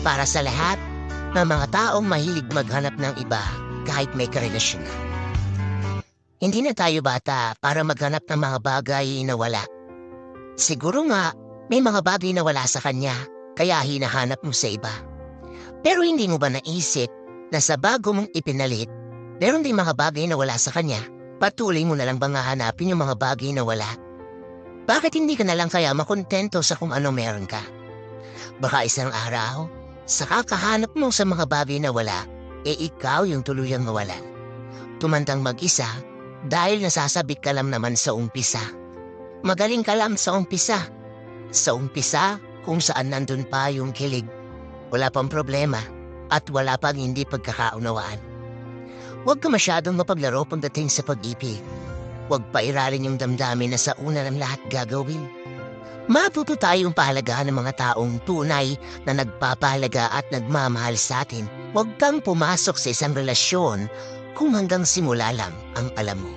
Para sa lahat ng mga taong mahilig maghanap ng iba kahit may karelasyon na. Hindi na tayo bata para maghanap ng mga bagay na wala. Siguro nga, may mga bagay na wala sa kanya, kaya hinahanap mo sa iba. Pero hindi mo ba naisip na sa bago mong ipinalit, meron din mga bagay na wala sa kanya? Patuloy mo na lang bang hahanapin yung mga bagay na wala? Bakit hindi ka na lang kaya makontento sa kung ano meron ka? Baka isang araw, sa kakahanap mo sa mga bagay na wala, e ikaw yung tuluyang mawalan. Tumandang mag-isa dahil nasasabik ka lang naman sa umpisa. Magaling ka lang sa umpisa. Sa umpisa, kung saan nandun pa yung kilig. Wala pang problema at wala pang hindi pagkakaunawaan. Huwag ka masyadong mapaglaro pagdating sa pag-ibig. Huwag pairalin yung damdamin na sa una ng lahat gagawin. Matuto tayong pahalagahan ng mga taong tunay na nagpapahalaga at nagmamahal sa atin. Huwag kang pumasok sa isang relasyon kung hanggang simula lang ang alam mo.